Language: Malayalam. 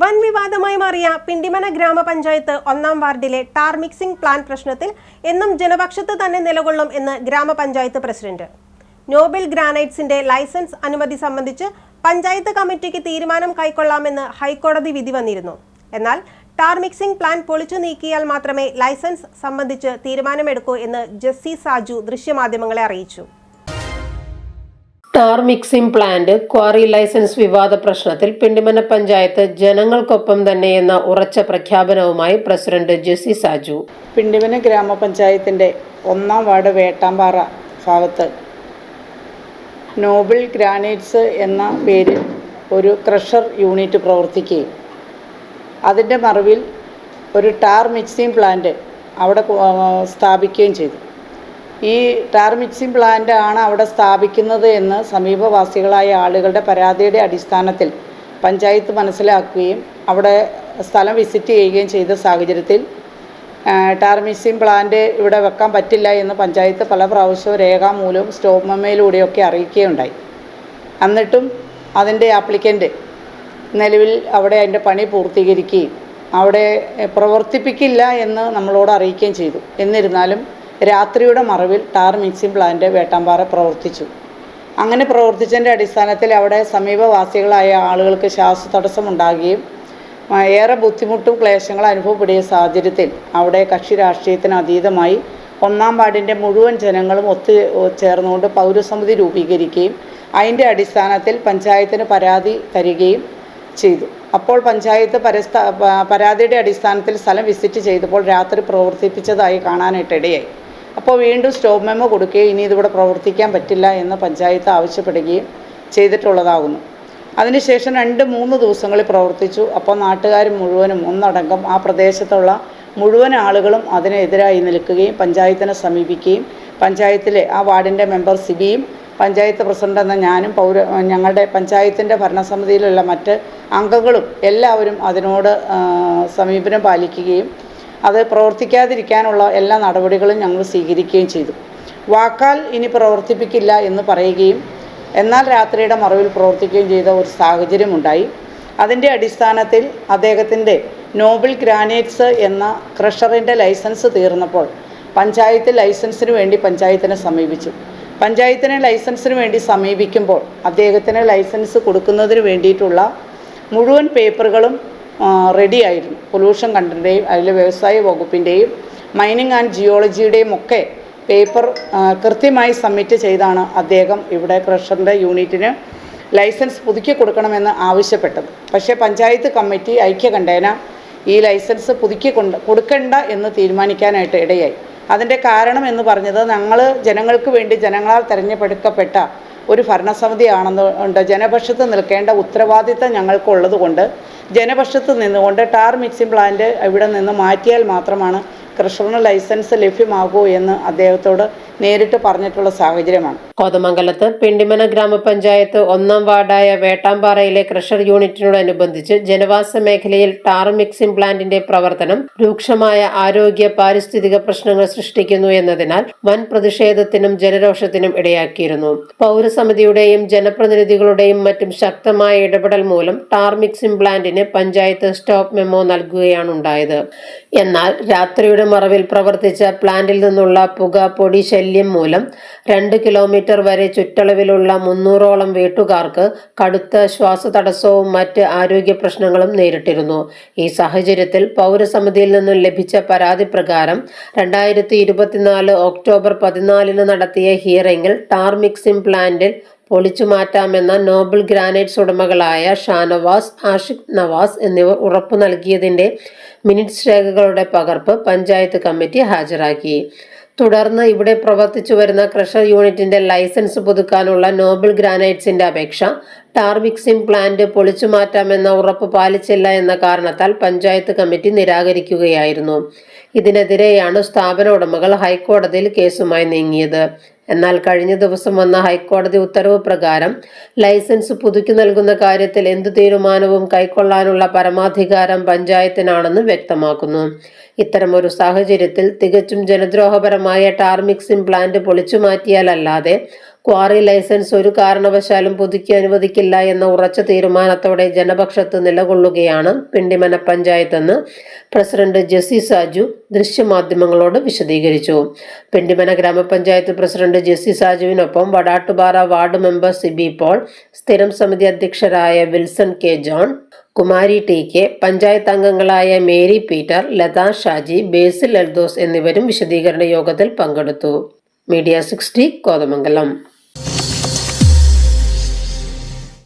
വൻ വിവാദമായി മാറിയ പിണ്ടിമന ഗ്രാമപഞ്ചായത്ത് ഒന്നാം വാർഡിലെ ടാർ മിക്സിംഗ് പ്ലാൻ പ്രശ്നത്തിൽ എന്നും ജനപക്ഷത്ത് തന്നെ നിലകൊള്ളും എന്ന് ഗ്രാമപഞ്ചായത്ത് പ്രസിഡന്റ്. നോബൽ ഗ്രാനൈറ്റ്സിന്റെ ലൈസൻസ് അനുമതി സംബന്ധിച്ച് പഞ്ചായത്ത് കമ്മിറ്റിക്ക് തീരുമാനം കൈക്കൊള്ളാമെന്ന് ഹൈക്കോടതി വിധി വന്നിരുന്നു. എന്നാൽ ടാർ മിക്സിംഗ് പ്ലാൻ പൊളിച്ചു നീക്കിയാൽ മാത്രമേ ലൈസൻസ് സംബന്ധിച്ച് തീരുമാനമെടുക്കൂ എന്ന് ജസ്സി സാജു ദൃശ്യമാധ്യമങ്ങളെ അറിയിച്ചു. Tar mixing plant quarry license വിവാദ പ്രശ്നത്തിൽ പിണ്ടിമന പഞ്ചായത്ത് ജനങ്ങൾക്കൊപ്പം തന്നെ എന്ന ഉറച്ച പ്രഖ്യാപനവുമായി പ്രസിഡന്റ് ജെസി സാജു. പിണ്ടിമന ഗ്രാമപഞ്ചായത്തിന്റെ ഒന്നാം വാർഡ് വേട്ടാമ്പാറ ഭാഗത്ത് നോബിൾ ഗ്രാനൈറ്റ്സ് എന്ന പേരിൽ ഒരു ക്രഷർ യൂണിറ്റ് പ്രവർത്തിക്കുകയും അതിന്റെ മറവിൽ ഒരു ടാർ മിക്സിംഗ് പ്ലാന്റ് അവിടെ സ്ഥാപിക്കുകയും ചെയ്തു. ഈ ടാർ മിക്സിംഗ് പ്ലാന്റ് ആണ് അവിടെ സ്ഥാപിക്കുന്നത് എന്ന് സമീപവാസികളായ ആളുകളുടെ പരാതിയുടെ അടിസ്ഥാനത്തിൽ പഞ്ചായത്ത് മനസ്സിലാക്കുകയും അവിടെ സ്ഥലം വിസിറ്റ് ചെയ്യുകയും ചെയ്ത സാഹചര്യത്തിൽ ടാർ മിക്സിംഗ് പ്ലാന്റ് ഇവിടെ വെക്കാൻ പറ്റില്ല എന്ന് പഞ്ചായത്ത് പല പ്രാവശ്യവും രേഖാമൂലവും സ്റ്റോപ്പ് മെമ്മയിലൂടെയൊക്കെ അറിയിക്കുകയുണ്ടായി. എന്നിട്ടും അതിന്റെ ആപ്ലിക്കന്റ് നിലവിൽ അവിടെ അതിന്റെ പണി പൂർത്തീകരിക്കുകയും അവിടെ പ്രവർത്തിപ്പിക്കില്ല എന്ന് നമ്മളോട് അറിയിക്കുകയും ചെയ്തു. എന്നിരുന്നാലും രാത്രിയുടെ മറവിൽ ടാർ മിക്സിംഗ് പ്ലാന്റ് വേട്ടാമ്പാറ പ്രവർത്തിച്ചു. അങ്ങനെ പ്രവർത്തിച്ചതിന്റെ അടിസ്ഥാനത്തിൽ അവിടെ സമീപവാസികളായ ആളുകൾക്ക് ശ്വാസതടസ്സമുണ്ടാകുകയും ഏറെ ബുദ്ധിമുട്ടും ക്ലേശങ്ങളും അനുഭവപ്പെടിയ സാഹചര്യത്തിൽ അവിടെ കക്ഷി രാഷ്ട്രീയത്തിന് അതീതമായി ഒന്നാം വാർഡിന്റെ മുഴുവൻ ജനങ്ങളും ഒത്തു ചേർന്നുകൊണ്ട് പൗരസമിതി രൂപീകരിക്കുകയും അതിന്റെ അടിസ്ഥാനത്തിൽ പഞ്ചായത്തിന് പരാതി തരികയും ചെയ്തു. അപ്പോൾ പഞ്ചായത്ത് പരസ്ഥ പരാതിയുടെ അടിസ്ഥാനത്തിൽ സ്ഥലം വിസിറ്റ് ചെയ്തപ്പോൾ രാത്രി പ്രവർത്തിപ്പിച്ചതായി കാണാനായിട്ട് ഇടയായി അപ്പോൾ വീണ്ടും സ്റ്റോപ്പ് മെമ്മോ കൊടുക്കുകയും ഇനി ഇതിവിടെ പ്രവർത്തിക്കാൻ പറ്റില്ല എന്ന് പഞ്ചായത്ത് ആവശ്യപ്പെടുകയും ചെയ്തിട്ടുള്ളതാകുന്നു. അതിനുശേഷം രണ്ട് മൂന്ന് ദിവസങ്ങളിൽ പ്രവർത്തിച്ചു. അപ്പോൾ നാട്ടുകാർ മുഴുവനും ഒന്നടങ്കം ആ പ്രദേശത്തുള്ള മുഴുവൻ ആളുകളും അതിനെതിരായി നിൽക്കുകയും പഞ്ചായത്തിനെ സമീപിക്കുകയും പഞ്ചായത്തിലെ ആ വാർഡിന്റെ മെമ്പർ സിബിയും പഞ്ചായത്ത് പ്രസിഡന്റ് എന്ന ഞാനും പൗര ഞങ്ങളുടെ പഞ്ചായത്തിന്റെ ഭരണസമിതിയിലുള്ള മറ്റ് അംഗങ്ങളും എല്ലാവരും അതിനോട് സമീപനം പാലിക്കുകയും അത് പ്രവർത്തിക്കാതിരിക്കാനുള്ള എല്ലാ നടപടികളും ഞങ്ങൾ സ്വീകരിക്കുകയും ചെയ്തു. വാക്കാൽ ഇനി പ്രവർത്തിപ്പിക്കില്ല എന്ന് പറയുകയും എന്നാൽ രാത്രിയുടെ മറവിൽ പ്രവർത്തിക്കുകയും ചെയ്ത ഒരു സാഹചര്യമുണ്ടായി അതിന്റെ അടിസ്ഥാനത്തിൽ അദ്ദേഹത്തിന്റെ നോബിൾ ഗ്രാനൈറ്റ്സ് എന്ന ക്രഷറിന്റെ ലൈസൻസ് തീർന്നപ്പോൾ പഞ്ചായത്ത് ലൈസൻസിന് വേണ്ടി പഞ്ചായത്തിനെ സമീപിച്ചു. പഞ്ചായത്തിനെ ലൈസൻസിന് വേണ്ടി സമീപിക്കുമ്പോൾ അദ്ദേഹത്തിന് ലൈസൻസ് കൊടുക്കുന്നതിന് വേണ്ടിയിട്ടുള്ള മുഴുവൻ പേപ്പറുകളും റെഡി ആയിരുന്നു. പൊല്യൂഷൻ കൺട്രോളിന്റെയും അതിലെ വ്യവസായ വകുപ്പിന്റെയും മൈനിങ് ആൻഡ് ജിയോളജിയുടെയും ഒക്കെ പേപ്പർ കൃത്യമായി സബ്മിറ്റ് ചെയ്താണ് അദ്ദേഹം ഇവിടെ ക്രഷറിന്റെ യൂണിറ്റിന് ലൈസൻസ് പുതുക്കി കൊടുക്കണമെന്ന് ആവശ്യപ്പെട്ടത്. പക്ഷേ പഞ്ചായത്ത് കമ്മിറ്റി ഐക്യകണ്ഠേന ഈ ലൈസൻസ് പുതുക്കി കൊണ്ട് കൊടുക്കണ്ട എന്ന് തീരുമാനിക്കാനായിട്ട് ഇടയായി. അതിന്റെ കാരണം എന്ന് പറഞ്ഞത് ഞങ്ങൾ ജനങ്ങൾക്ക് വേണ്ടി ജനങ്ങളാൽ തിരഞ്ഞെടുക്കപ്പെട്ട ഒരു ഭരണസമിതിയാണെന്ന് ഉണ്ട്. ജനപക്ഷത്ത് നിൽക്കേണ്ട ഉത്തരവാദിത്തം ഞങ്ങൾക്കുള്ളത് കൊണ്ട് ജനപക്ഷത്ത് നിന്നുകൊണ്ട് ടാർ മിക്സിംഗ് പ്ലാന്റ് ഇവിടെ നിന്ന് മാറ്റിയാൽ മാത്രമാണ് കൃഷ്ണന് ലൈസൻസ് ലഭ്യമാകൂ എന്ന് അദ്ദേഹത്തോട് നേരിട്ട് പറഞ്ഞിട്ടുള്ള സാഹചര്യമാണ്. കോതമംഗലത്ത് പിണ്ടിമന ഗ്രാമപഞ്ചായത്ത് ഒന്നാം വാർഡായ വേട്ടാമ്പാറയിലെ ക്രഷർ യൂണിറ്റിനോടനുബന്ധിച്ച് ജനവാസ മേഖലയിൽ ടാർ മിക്സിംഗ് പ്ലാന്റിന്റെ പ്രവർത്തനം രൂക്ഷമായ ആരോഗ്യ പാരിസ്ഥിതിക പ്രശ്നങ്ങൾ സൃഷ്ടിക്കുന്നു എന്നതിനാൽ വൻ പ്രതിഷേധത്തിനും ജനരോഷത്തിനും ഇടയാക്കിയിരുന്നു. പൗരസമിതിയുടെയും ജനപ്രതിനിധികളുടെയും മറ്റും ശക്തമായ ഇടപെടൽ മൂലം ടാർ മിക്സിംഗ് പ്ലാന്റിന് പഞ്ചായത്ത് സ്റ്റോപ്പ് മെമ്മോ നൽകുകയാണ് ഉണ്ടായത് എന്നാൽ രാത്രിയുടെ മറവിൽ പ്രവർത്തിച്ച പ്ലാന്റിൽ നിന്നുള്ള പുക പൊടി ശല്യം മൂലം രണ്ട് കിലോമീറ്റർ വരെ ചുറ്റളവിലുള്ള മുന്നൂറോളം വീട്ടുകാർക്ക് കടുത്ത ശ്വാസതടസ്സവും മറ്റ് ആരോഗ്യ പ്രശ്നങ്ങളും നേരിട്ടിരുന്നു. ഈ സാഹചര്യത്തിൽ പൗരസമിതിയിൽ നിന്നും ലഭിച്ച പരാതി പ്രകാരം രണ്ടായിരത്തി ഇരുപത്തിനാല് ഒക്ടോബർ പതിനാലിന് നടത്തിയ ഹിയറിംഗിൽ ടാർ മിക്സിംഗ് പ്ലാന്റിൽ പൊളിച്ചു മാറ്റാമെന്ന നോബിൾ ഗ്രാനൈറ്റ്സ് ഉടമകളായ ഷാനവാസ് ആഷിഖ് നവാസ് എന്നിവർ ഉറപ്പു നൽകിയതിന്റെ മിനിറ്റ്സ് രേഖകളുടെ പകർപ്പ് പഞ്ചായത്ത് കമ്മിറ്റി ഹാജരാക്കി. തുടർന്ന് ഇവിടെ പ്രവർത്തിച്ചു വരുന്ന ക്രഷർ യൂണിറ്റിന്റെ ലൈസൻസ് പുതുക്കാനുള്ള നോബിൾ ഗ്രാനൈറ്റ്സിന്റെ അപേക്ഷ ടാർമിക്സിംഗ് പ്ലാന്റ് പൊളിച്ചു മാറ്റാമെന്ന ഉറപ്പ് പാലിച്ചില്ല എന്ന കാരണത്താൽ പഞ്ചായത്ത് കമ്മിറ്റി നിരാകരിക്കുകയായിരുന്നു. ഇതിനെതിരെയാണ് സ്ഥാപന ഉടമകൾ ഹൈക്കോടതിയിൽ കേസുമായി നീങ്ങിയത്. എന്നാൽ കഴിഞ്ഞ ദിവസം വന്ന ഹൈക്കോടതി ഉത്തരവ് പ്രകാരം ലൈസൻസ് പുതുക്കി നൽകുന്ന കാര്യത്തിൽ എന്തു തീരുമാനവും കൈക്കൊള്ളാനുള്ള പരമാധികാരം പഞ്ചായത്തിനാണെന്ന് വ്യക്തമാക്കുന്നു. ഇത്തരമൊരു സാഹചര്യത്തിൽ തികച്ചും ജനദ്രോഹപരമായ ടാർമിക്സിൻ പ്ലാന്റ് പൊളിച്ചു മാറ്റിയാലല്ലാതെ ക്വാറി ലൈസൻസ് ഒരു കാരണവശാലും പുതുക്കി അനുവദിക്കില്ല എന്ന ഉറച്ച തീരുമാനത്തോടെ ജനപക്ഷത്ത് നിലകൊള്ളുകയാണ് പിണ്ടിമന പഞ്ചായത്തെന്ന് പ്രസിഡന്റ് ജെസി സാജു ദൃശ്യമാധ്യമങ്ങളോട് വിശദീകരിച്ചു. പിണ്ടിമന ഗ്രാമപഞ്ചായത്ത് president Jessy സാജുവിനൊപ്പം Vadattupara ward member Siby Paul സ്ഥിരം സമിതി അധ്യക്ഷരായ Wilson K John Kumari T K panchayat അംഗങ്ങളായ Mary Peter Latha Shaji Basil Eldhose എന്നിവരും വിശദീകരണ യോഗത്തിൽ പങ്കെടുത്തു. Media sixty Kothamangalam.